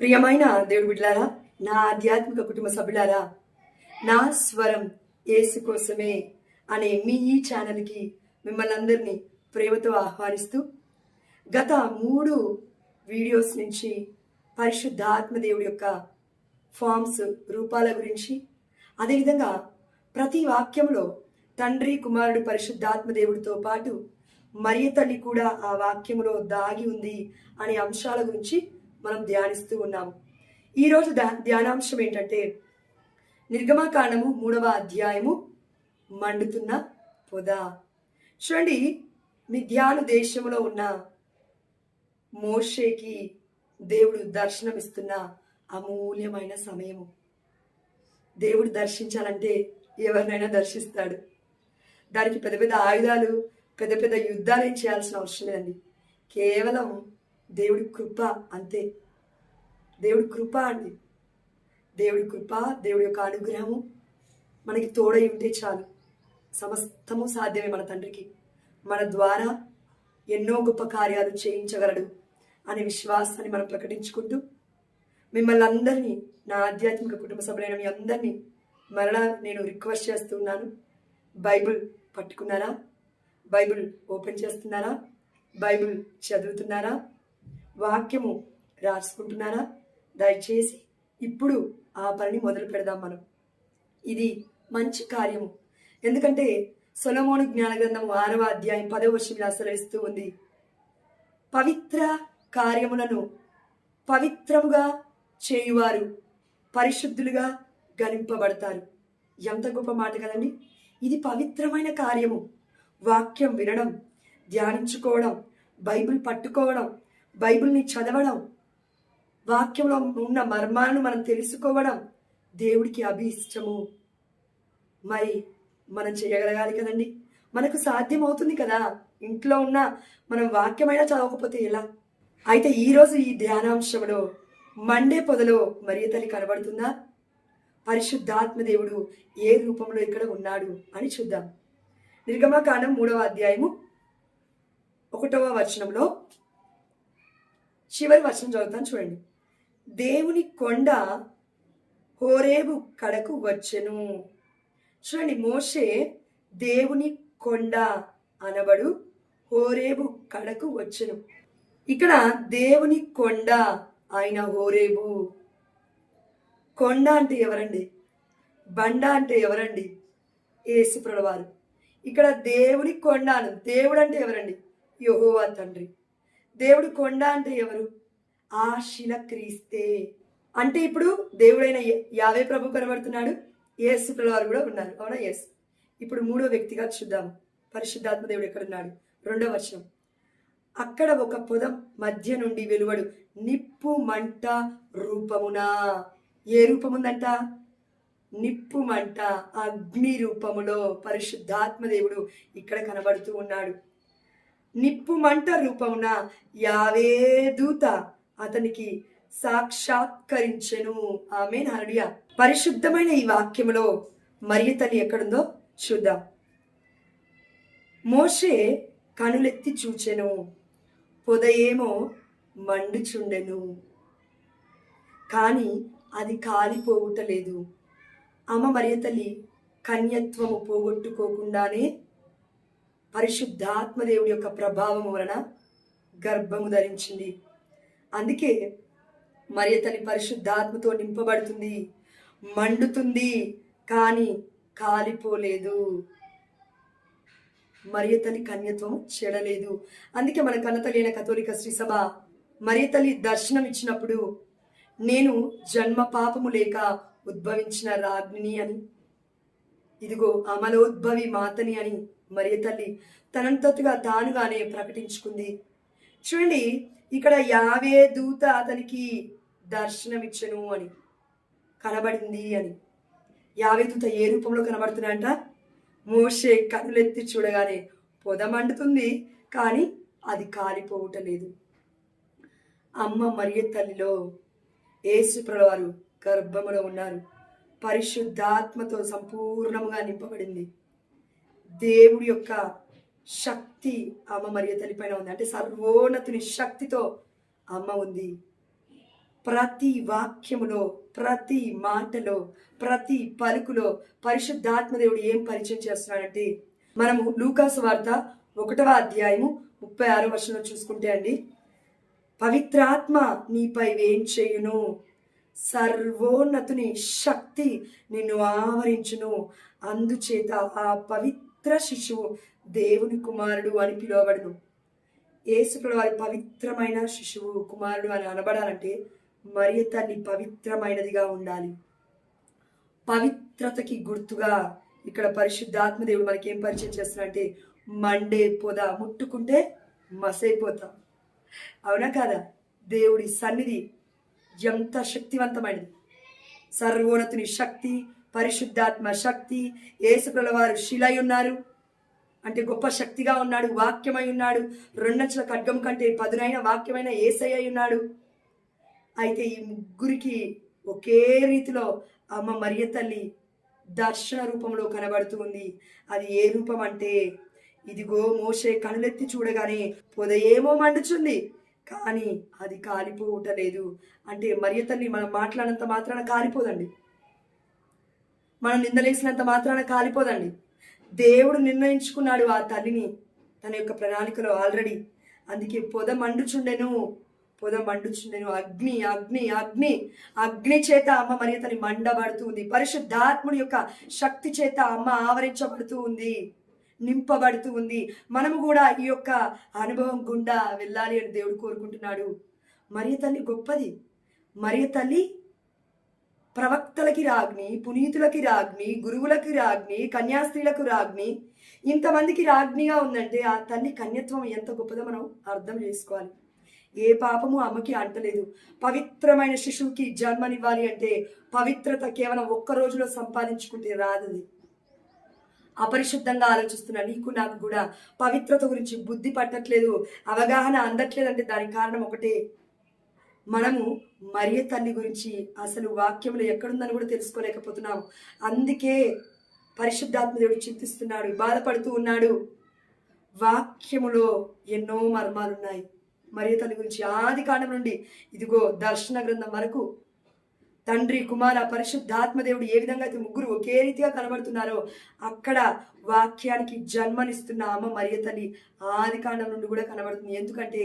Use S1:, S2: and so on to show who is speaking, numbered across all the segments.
S1: ప్రియమైన దేవుడు బిడ్డలారా నా ఆధ్యాత్మిక కుటుంబ సభ్యులారా నా స్వరం ఏసు కోసమే అనే మీ ఈ ఛానల్కి మిమ్మల్ని అందరినీ ప్రేమతో ఆహ్వానిస్తూ గత మూడు వీడియోస్ నుంచి పరిశుద్ధాత్మ దేవుడి యొక్క ఫామ్స్ రూపాల గురించి అదేవిధంగా ప్రతి వాక్యంలో తండ్రి కుమారుడు పరిశుద్ధాత్మ దేవుడితో పాటు మరియ తల్లి కూడా ఆ వాక్యంలో దాగి ఉంది అనే అంశాల గురించి మనం ధ్యానిస్తూ ఉన్నాము. ఈరోజు ధ్యా ధ్యానాంశం ఏంటంటే నిర్గమకాండము మూడవ అధ్యాయము మండుతున్న పొద. చూడండి మిథ్యాను దేశంలో ఉన్న మోషేకి దేవుడు దర్శనమిస్తున్న అమూల్యమైన సమయము. దేవుడు దర్శించాలంటే ఎవరినైనా దర్శిస్తాడు. దానికి పెద్ద పెద్ద ఆయుధాలు పెద్ద పెద్ద యుద్ధాలు ఏం చేయాల్సిన అవసరం లేదండి. కేవలం దేవుడి కృప అంతే. దేవుడి కృప అండి. దేవుడి కృప దేవుడి యొక్క అనుగ్రహము మనకి తోడై ఉంటే చాలు. సమస్తము సాధ్యమే మన తండ్రికి. మన ద్వారా ఎన్నో గొప్ప కార్యాలు చేయించగలడు అనే విశ్వాసాన్ని మనం ప్రకటించుకుంటూ మిమ్మల్ని అందరినీ నా ఆధ్యాత్మిక కుటుంబ సభ్యులైన మీ అందరినీ మరలా నేను రిక్వెస్ట్ చేస్తున్నాను. బైబిల్ పట్టుకున్నారా? బైబిల్ ఓపెన్ చేస్తున్నారా? బైబిల్ చదువుతున్నారా? వాక్యము రాసుకుంటున్నారా? దయచేసి ఇప్పుడు ఆ పనిని మొదలు పెడదాం మనం. ఇది మంచి కార్యము. ఎందుకంటే సొలమోను జ్ఞానగ్రంథం ఆరవ అధ్యాయం పదవ వర్షం ఇలా సెలవిస్తూ ఉంది. పవిత్ర కార్యములను పవిత్రముగా చేయువారు పరిశుద్ధులుగా గణింపబడతారు. ఎంత గొప్ప మాట కదండి? ఇది పవిత్రమైన కార్యము. వాక్యం వినడం ధ్యానించుకోవడం బైబిల్ పట్టుకోవడం బైబిల్ని చదవడం వాక్యంలో ఉన్న మర్మాలను మనం తెలుసుకోవడం దేవుడికి అభిష్టము. మరి మనం చేయగలగాలి కదండి. మనకు సాధ్యం అవుతుంది కదా ఇంట్లో ఉన్న మనం వాక్యమైనా చదవకపోతే ఎలా? అయితే ఈరోజు ఈ ధ్యానాంశంలో మండే పొదలో మరియ తల్లి కనబడుతుందా? పరిశుద్ధాత్మ దేవుడు ఏ రూపంలో ఇక్కడ ఉన్నాడు అని చూద్దాం. నిర్గమకాండం మూడవ అధ్యాయము ఒకటవ వచనంలో చివరి వర్షం చదువుతాను చూడండి. దేవుని కొండ హోరేబు కడకు వచ్చెను. చూడండి మోషే దేవుని కొండ అనబడు హోరేబు కడకు వచ్చెను. ఇక్కడ దేవుని కొండ ఆయన హోరేబు. కొండ అంటే ఎవరండి? బండ అంటే ఎవరండి? ఏసుప్రడవారు ఇక్కడ దేవుని కొండను దేవుడు అంటే ఎవరండి? యహోవా తండ్రి. దేవుడు కొండ అంటే ఎవరు? ఆ శిల క్రీస్తే. అంటే ఇప్పుడు దేవుడైన యావే ప్రభు కనబడుతున్నాడు. యేసు వారు కూడా ఉన్నారు. అవునా ఎస్ ఇప్పుడు మూడో వ్యక్తిగా చూద్దాం. పరిశుద్ధాత్మ దేవుడు ఎక్కడున్నాడు? రెండో వర్షం అక్కడ ఒక పొదం మధ్య నుండి వెలువడు నిప్పు మంట రూపమున. ఏ రూపముందంట? నిప్పు మంట అగ్ని రూపములో పరిశుద్ధాత్మ దేవుడు ఇక్కడ కనబడుతూ ఉన్నాడు. నిప్పు మంట రూపమున యావే దూత అతనికి సాక్షాత్కరించెను. ఆమె నాలుడియా పరిశుద్ధమైన ఈ వాక్యములో మరియ తల్లి ఎక్కడుందో చూద్దాం. మోషే కనులెత్తి చూచెను పొదయేమో మండుచుండెను. కానీ అది కాలిపోవుటలేదు అమ్మ మరియ తల్లి కన్యత్వము పోగొట్టుకోకుండానే పరిశుద్ధాత్మదేవుడి యొక్క ప్రభావం వలన గర్భము ధరించింది. అందుకే మరియ తల్లి పరిశుద్ధాత్మతో నింపబడుతుంది మండుతుంది కానీ కాలిపోలేదు. మరియ తల్లి కన్యత్వం చెడలేదు. అందుకే మన కన్నతల్లి అయిన కథోలిక శ్రీసభ మరియ తల్లి దర్శనం ఇచ్చినప్పుడు నేను జన్మ పాపము లేక ఉద్భవించిన రాజ్ని అని ఇదిగో అమలోద్భవి మాతని అని మరియ తల్లి తనంతతుగా తానుగానే ప్రకటించుకుంది. చూడండి ఇక్కడ యావే దూత అతనికి దర్శనమిచ్చను అని కనబడింది అని. యావే దూత ఏ రూపంలో కనబడుతున్నాయంట? మోషే కనులెత్తి చూడగానే పొద మండుతుంది కానీ అది కాలిపోవటలేదు అమ్మ మరియ తల్లిలో యేసు గర్భములో ఉన్నారు. పరిశుద్ధాత్మతో సంపూర్ణముగా నింపబడింది. దేవుడి యొక్క శక్తి అమ్మ మరియు తల్లిపైన ఉంది. అంటే సర్వోన్నతుని శక్తితో అమ్మ ఉంది. ప్రతి వాక్యములో ప్రతి మాటలో ప్రతి పలుకులో పరిశుద్ధాత్మ దేవుడు ఏం పరిచయం చేస్తున్నాడంటే మనము లూకాసు వార్త ఒకటవ అధ్యాయము ముప్పై ఆరో వర్షంలో చూసుకుంటే అండి పవిత్రాత్మ నీపై వేం చేయును సర్వోన్నతుని శక్తి నిన్ను ఆవరించును. అందుచేత ఆ పవిత్ర శిశువు దేవుని కుమారుడు అని పిలువబడును. యేసుకుడు వారి పవిత్రమైన శిశువు కుమారుడు అని అనబడాలంటే మరియ తల్లి పవిత్రమైనదిగా ఉండాలి. పవిత్రతకి గుర్తుగా ఇక్కడ పరిశుద్ధాత్మ దేవుడు మనకి ఏం పరిచయం చేస్తున్నారంటే మండే పొద ముట్టుకుంటే మసైపోతాం. అవునా కాదా? దేవుడి సన్నిధి ఎంత శక్తివంతమైనది. సర్వోన్నతుని శక్తి పరిశుద్ధాత్మ శక్తి ఏసుకుల వారు శిలై ఉన్నారు. అంటే గొప్ప శక్తిగా ఉన్నాడు వాక్యమై ఉన్నాడు. రెండంచుల ఖడ్గం కంటే పదునైన వాక్యమైన ఏసై అయి ఉన్నాడు. అయితే ఈ ముగ్గురికి ఒకే రీతిలో అమ్మ మరియ తల్లి దర్శన రూపంలో కనబడుతూ ఉంది. అది ఏ రూపం అంటే ఇదిగో మోసే కనులెత్తి చూడగానే పొద ఏమో మండుచుంది. కానీ అది కాలిపోవటలేదు. అంటే మరియ తల్లి మనం మాట్లాడినంత మాత్రాన కాలిపోదండి. మనం నిందలేసినంత మాత్రాన కాలిపోదండి. దేవుడు నిర్ణయించుకున్నాడు ఆ తల్లిని తన యొక్క ప్రణాళికలో ఆల్రెడీ. అందుకే పొద మండుచుండెను పొద మండుచుండెను. అగ్ని అగ్ని అగ్ని. అగ్ని చేత అమ్మ మరి తని మండబడుతూ ఉంది పరిశుద్ధాత్ముడి యొక్క శక్తి చేత అమ్మ ఆవరించబడుతూ ఉంది నింపబడుతూ ఉంది. మనము కూడా ఈ యొక్క అనుభవం గుండా వెళ్ళాలి అని దేవుడు కోరుకుంటున్నాడు. మరియ తల్లి గొప్పది. మరియ తల్లి ప్రవక్తలకి రాగ్ని పునీతులకి రాగ్ని గురువులకి రాగ్ని కన్యాస్త్రీలకు రాగ్ని ఇంతమందికి రాజ్ఞిగా ఉందంటే ఆ తల్లి కన్యత్వం ఎంత గొప్పదో మనం అర్థం చేసుకోవాలి. ఏ పాపము అమ్మకి అంటలేదు. పవిత్రమైన శిశువుకి జన్మనివ్వాలి అంటే పవిత్రత కేవలం ఒక్క రోజులో సంపాదించుకుంటే రాదది. అపరిశుద్ధంగా ఆలోచిస్తున్నా నీకు నాకు కూడా పవిత్రత గురించి బుద్ధి పట్టట్లేదు అవగాహన అందట్లేదు అంటే దానికి కారణం ఒకటే. మనము మరియ తల్లి గురించి అసలు వాక్యంలో ఎక్కడుందని కూడా తెలుసుకోలేకపోతున్నాము. అందుకే పరిశుద్ధాత్మ దేవుడు చింతిస్తున్నాడు బాధపడుతూ ఉన్నాడు. వాక్యములో ఎన్నో మర్మాలు ఉన్నాయి మరియ తల్లి గురించి ఆది కాండం నుండి ఇదిగో దర్శన గ్రంథం వరకు తండ్రి కుమార పరిశుద్ధాత్మదేవుడు ఏ విధంగా అయితే ముగ్గురు ఒకే రీతిగా కనబడుతున్నారో అక్కడ వాక్యానికి జన్మనిస్తున్న అమ్మ మరియ తల్లి ఆది కాండం నుండి కూడా కనబడుతుంది. ఎందుకంటే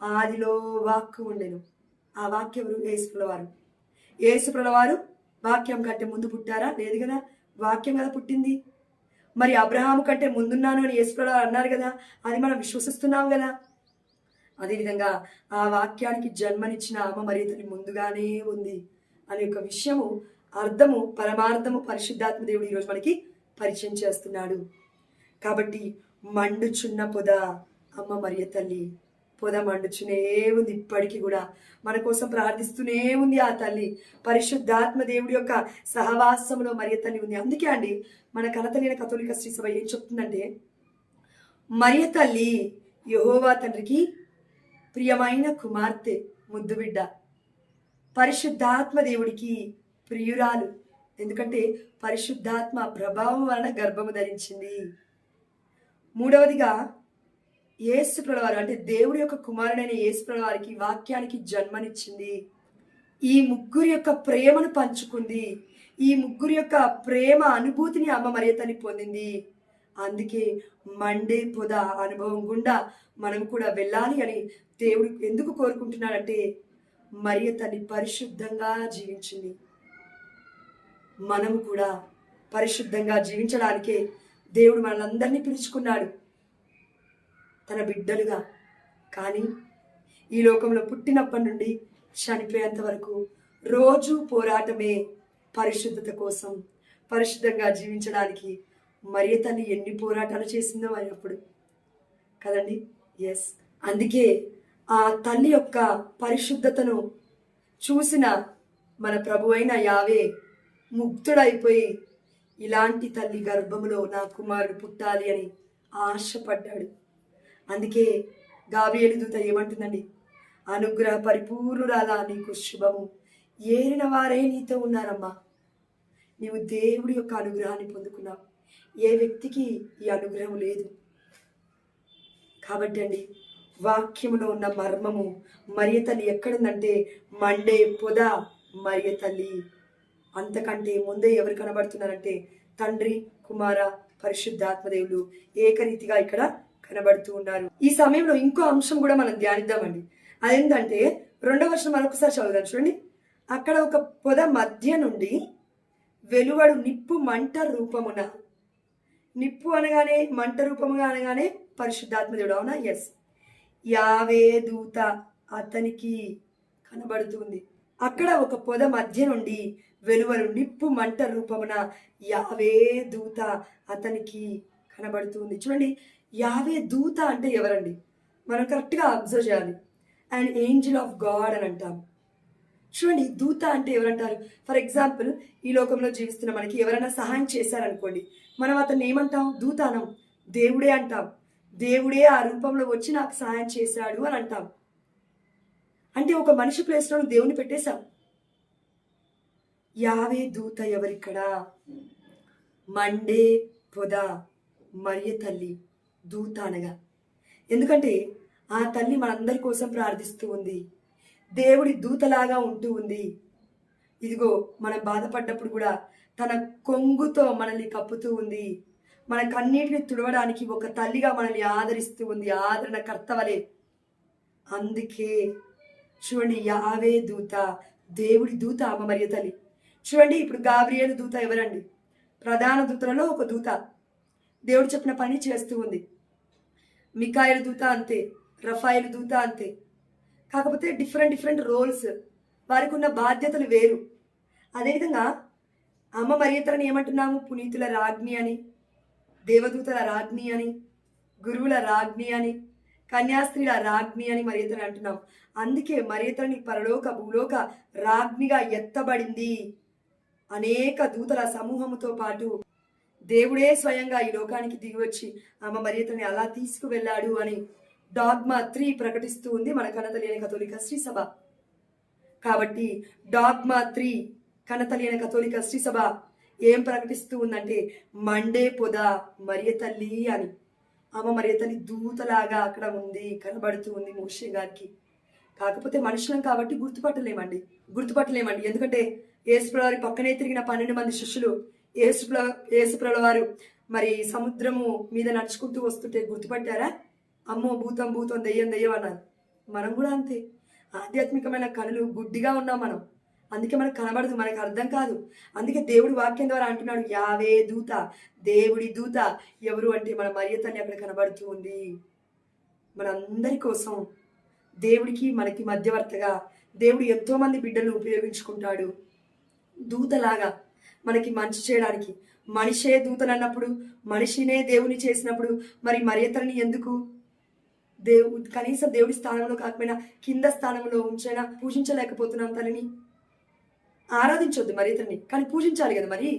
S1: ఆదిలో వాక్కు ఉండెను. ఆ వాక్యం యేసుప్రలవారు ఏసుప్రలవారు వాక్యం కంటే ముందు పుట్టారా? లేదు కదా? వాక్యం కదా పుట్టింది? మరి అబ్రహాము కంటే ముందున్నాను అని యేసుప్రలవారు అన్నారు కదా అది మనం విశ్వసిస్తున్నాం కదా. అదేవిధంగా ఆ వాక్యానికి జన్మనిచ్చిన అమ్మ మరి ఇతని ముందుగానే ఉంది. అనే ఒక విషయము అర్థము పరమార్థము పరిశుద్ధాత్మ దేవుడు ఈరోజు మనకి పరిచయం చేస్తున్నాడు. కాబట్టి మండుచున్న పొద అమ్మ మరియ తల్లి. పొద మండుచునే ఉంది ఇప్పటికీ కూడా. మన కోసం ప్రార్థిస్తూనే ఉంది ఆ తల్లి. పరిశుద్ధాత్మ దేవుడి యొక్క సహవాసంలో మరియ తల్లి ఉంది. అందుకే అండి మన కనతలైన కథోలిక శ్రీసభ ఏం చెప్తుందంటే మరియ తల్లి యహోవా తండ్రికి ప్రియమైన కుమార్తె ముద్దుబిడ్డ పరిశుద్ధాత్మ దేవుడికి ప్రియురాలు. ఎందుకంటే పరిశుద్ధాత్మ ప్రభావం వలన గర్భము ధరించింది. మూడవదిగా యేసు ప్రభువారు అంటే దేవుడి యొక్క కుమారుడైన యేసు ప్రభువారికి వాక్యానికి జన్మనిచ్చింది. ఈ ముగ్గురు యొక్క ప్రేమను పంచుకుంది. ఈ ముగ్గురు యొక్క ప్రేమ అనుభూతిని అమ్మ మరియతని పొందింది. అందుకే మండే పొద అనుభవం గుండా మనం కూడా వెళ్ళాలి అని దేవుడు ఎందుకు కోరుకుంటున్నాడంటే మరియు తల్లి పరిశుద్ధంగా జీవించింది. మనము కూడా పరిశుద్ధంగా జీవించడానికే దేవుడు మనల్ని పిలుచుకున్నాడు. తన బిడ్డలుగా. కానీ ఈ లోకంలో పుట్టినప్పటి నుండి చనిపోయేంత వరకు రోజు పోరాటమే పరిశుద్ధత కోసం పరిశుద్ధంగా జీవించడానికి మరియ తల్లి ఎన్ని పోరాటాలు చేసిందో మరి అప్పుడు. కదండి? ఎస్ అందుకే ఆ తల్లి యొక్క పరిశుద్ధతను చూసిన మన ప్రభు అయిన యావే ముగ్ధుడైపోయి ఇలాంటి తల్లి గర్భములో నా కుమారుడు పుట్టాలి అని ఆశపడ్డాడు. అందుకే గాబియలి దూత ఏమంటుందండి అనుగ్రహ పరిపూర్ణురాలా నీకు శుభము. ఏరిన వారే నీతో ఉన్నారమ్మా. నీవు దేవుడి యొక్క అనుగ్రహాన్ని పొందుకున్నావు. ఏ వ్యక్తికి ఈ అనుగ్రహం లేదు. కాబట్టి అండి వాక్యములో ఉన్న మర్మము మరియ తల్లి ఎక్కడుందంటే మండే పొద మరియ తల్లి. అంతకంటే ముందే ఎవరు కనబడుతున్నారంటే తండ్రి కుమార పరిశుద్ధాత్మదేవులు ఏకరీతిగా ఇక్కడ కనబడుతూ ఉన్నారు. ఈ సమయంలో ఇంకో అంశం కూడా మనం ధ్యానిద్దామండి. అదేంటంటే రెండవ వర్షం మరొకసారి చదువుదాం. చూడండి. అక్కడ ఒక పొద మధ్య నుండి వెలువడు నిప్పు మంట రూపమున. నిప్పు అనగానే మంట రూపముగా అనగానే పరిశుద్ధాత్మదేవుడు అవునా? ఎస్ యావే దూత అతనికి కనబడుతుంది. అక్కడ ఒక పొద మధ్య నుండి వెలువరు నిప్పు మంట రూపమున యావే దూత అతనికి కనబడుతుంది. చూడండి యావే దూత అంటే ఎవరండి? మనం కరెక్ట్గా అబ్జర్వ్ చేయాలి. అండ్ ఏంజిల్ ఆఫ్ గాడ్ అని అంటాం. చూడండి దూత అంటే ఎవరంటారు? ఫర్ ఎగ్జాంపుల్ ఈ లోకంలో జీవిస్తున్న మనకి ఎవరైనా సహాయం చేశారనుకోండి మనం అతన్ని ఏమంటాం? దూత అనం. దేవుడే అంటాం. దేవుడే ఆ రూపంలో వచ్చి నాకు సహాయం చేశాడు అని అంటాం. అంటే ఒక మనిషి ప్లేస్లో దేవుని పెట్టేశాం యావే దూత ఎవరిక్కడ? మండే పొద మరియ తల్లి దూత అనగా. ఎందుకంటే ఆ తల్లి మనందరి కోసం ప్రార్థిస్తూ ఉంది. దేవుడి దూతలాగా ఉంటూ ఉంది. ఇదిగో మనం బాధపడ్డప్పుడు కూడా తన కొంగుతో మనల్ని కప్పుతూ ఉంది. మన కన్నీటిని తుడవడానికి ఒక తల్లిగా మనల్ని ఆదరిస్తూ ఉంది ఆదరణ కర్తవలే. అందుకే చూడండి యావే దూత దేవుడి దూత అమ్మ తల్లి. చూడండి ఇప్పుడు గాబ్రియలు దూత ఎవరండి? ప్రధాన దూతలలో ఒక దూత. దేవుడు చెప్పిన పని చేస్తూ ఉంది. మికాయల దూత అంతే రఫాయిల దూత అంతే. కాకపోతే డిఫరెంట్ డిఫరెంట్ రోల్స్ వారికి ఉన్న బాధ్యతలు వేరు. అదేవిధంగా అమ్మ మరియతలని ఏమంటున్నాము? పునీతుల రాజ్ఞి అని. దేవదూతల రాజ్ఞి అని గురువుల రాజ్ఞి అని కన్యాస్త్రీల రాజ్ఞి అని మరియతని అంటున్నాం. అందుకే మరియతని పరలోక భూలోక రాజ్ఞిగా ఎత్తబడింది అనేక దూతల సమూహముతో పాటు దేవుడే స్వయంగా ఈ లోకానికి దిగివచ్చి ఆమె మరియతని అలా తీసుకువెళ్ళాడు అని డాగ్మా త్రీ ప్రకటిస్తూ ఉంది మన కనతలేని కథోలిక శ్రీసభ కాబట్టి డాగ్మా త్రీ కనతలేని కథోలిక శ్రీసభ ఏం ప్రకటిస్తూ ఉందంటే మండే పొద మరియ తల్లి అని. ఆమె మరియ తల్లి దూతలాగా అక్కడ ఉంది కనబడుతూ ఉంది మోషే గారికి. కాకపోతే మనుషులం కాబట్టి గుర్తుపట్టలేమండి. గుర్తుపట్టలేమండి. ఎందుకంటే ఏసుప్రవారి పక్కనే తిరిగిన పన్నెండు మంది శిష్యులు ఏసుప్ర ఏసుప్రల వారు మరి సముద్రము మీద నడుచుకుంటూ వస్తుంటే గుర్తుపట్టారా? అమ్మో భూతం భూతం దెయ్యం దెయ్యం అన్నారు. మనం కూడా అంతే. ఆధ్యాత్మికమైన కనులు గుడ్డిగా ఉన్నాం మనం. అందుకే మనకు కనబడదు మనకు అర్థం కాదు. అందుకే దేవుడి వాక్యం ద్వారా అంటున్నాడు యావే దూత దేవుడి దూత ఎవరు? అంటే మన మరియతని అక్కడ కనబడుతూ ఉంది. మనందరి కోసం దేవుడికి మనకి మధ్యవర్తగా దేవుడు ఎంతోమంది బిడ్డలను ఉపయోగించుకుంటాడు. దూతలాగా మనకి మంచి చేయడానికి. మనిషే దూతనన్నప్పుడు మనిషినే దేవుని చేసినప్పుడు మరి మరియతని ఎందుకు? దేవు కనీసం దేవుడి స్థానంలో కాకపోయినా కింద స్థానంలో ఉంచైనా పూజించలేకపోతున్నాం తనని ఆరాధించొద్దు మరి ఇతన్ని. కానీ పూజించాలి కదా మరి.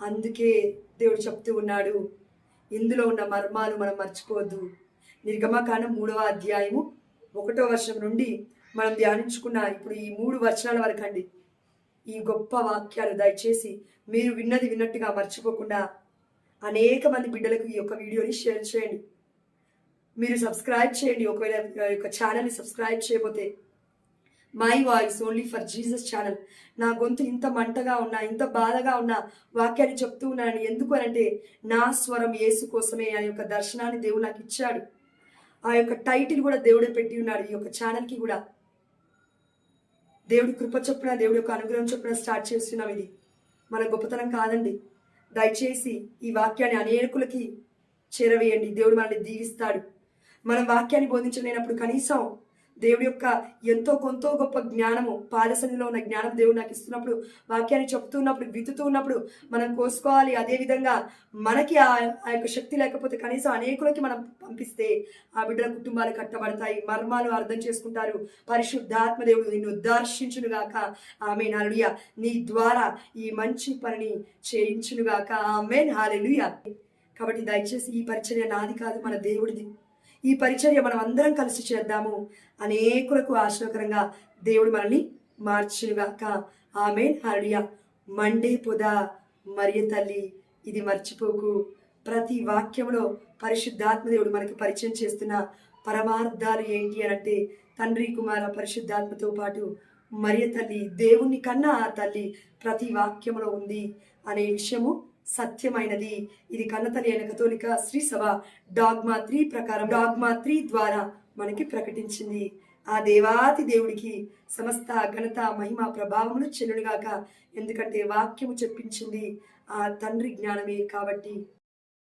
S1: అందుకే దేవుడు చెప్తూ ఉన్నాడు ఇందులో ఉన్న మర్మాలు మనం మర్చిపోవద్దు. నిర్గమకాండం మూడవ అధ్యాయము ఒకటో వర్షం నుండి మనం ధ్యానించుకున్న ఇప్పుడు ఈ మూడు వచనాల వరకు అండి ఈ గొప్ప వాక్యాలు దయచేసి మీరు విన్నది విన్నట్టుగా మర్చిపోకుండా అనేక మంది బిడ్డలకు ఈ యొక్క వీడియోని షేర్ చేయండి. మీరు సబ్స్క్రైబ్ చేయండి. ఒకవేళ యొక్క ఛానల్ని subscribe చేయబోతే my voice only for Jesus channel నా గొంతు ఇంత మంటగా ఉన్నా ఇంత బాధగా ఉన్నా వాక్యాన్ని చెప్తూ ఉన్నానని ఎందుకు అనంటే నా స్వరం యేసు కోసమే ఆ యొక్క దర్శనాన్ని దేవుడు నాకు ఇచ్చాడు. ఆ యొక్క టైటిల్ కూడా దేవుడే పెట్టి ఉన్నాడు ఈ యొక్క ఛానల్కి కూడా. దేవుడి కృప చొప్పున దేవుడి యొక్క అనుగ్రహం చొప్పున స్టార్ట్ చేస్తున్నాం ఇది. మన గొప్పతనం కాదండి. దయచేసి ఈ వాక్యాన్ని అనేకులకి చేరవేయండి. దేవుడు మనల్ని దీవిస్తాడు. మనం వాక్యాన్ని బోధించలేనప్పుడు కనీసం దేవుడి యొక్క ఎంతో కొంత గొప్ప జ్ఞానము పాదశనిలో ఉన్న జ్ఞానం దేవుడు నాకు ఇస్తున్నప్పుడు వాక్యాన్ని చెప్తున్నప్పుడు విత్తుతూ ఉన్నప్పుడు మనం కోసుకోవాలి. అదే విధంగా మనకి ఆ ఆ యొక్క శక్తి లేకపోతే కనీసం అనేకులకి మనం పంపిస్తే ఆ బిడ్డల కుటుంబాలు కట్టబడతాయి. మర్మాలు అర్థం చేసుకుంటారు. పరిశుద్ధాత్మ దేవుడు నిన్ను దర్శించునుగాక. ఆమె నాలుడియ నీ ద్వారా ఈ మంచి పనిని చేయించునుగాక. ఆమె హాలెలుయ కాబట్టి దయచేసి ఈ పరిచర్య నాది కాదు మన దేవుడిది. ఈ పరిచర్య మనం అందరం కలిసి చేద్దాము. అనేకులకు ఆశ్రయకరంగా దేవుడు మనల్ని మార్చునుగాక. ఆమె హరియా మండే పొద. మరియ తల్లి ఇది మర్చిపోకు. ప్రతి వాక్యంలో పరిశుద్ధాత్మ దేవుడు మనకి పరిచయం చేస్తున్న పరమార్థాలు ఏంటి అనంటే అంటే తండ్రి కుమార పరిశుద్ధాత్మతో పాటు మరియ తల్లి దేవుని కన్నా ఆ తల్లి ప్రతి వాక్యంలో ఉంది అనే విషయము సత్యమైనది. ఇది కన్నతల్లి అయిన కథోలిక శ్రీ సభ డాగ్మా త్రీ ప్రకారం. డాగ్మా త్రీ ద్వారా మనకి ప్రకటించింది. ఆ దేవాతి దేవుడికి సమస్త ఘనత మహిమ ప్రభావములు చెల్లునుగాక. ఎందుకంటే వాక్యము చెప్పించింది ఆ తండ్రి జ్ఞానమే కాబట్టి.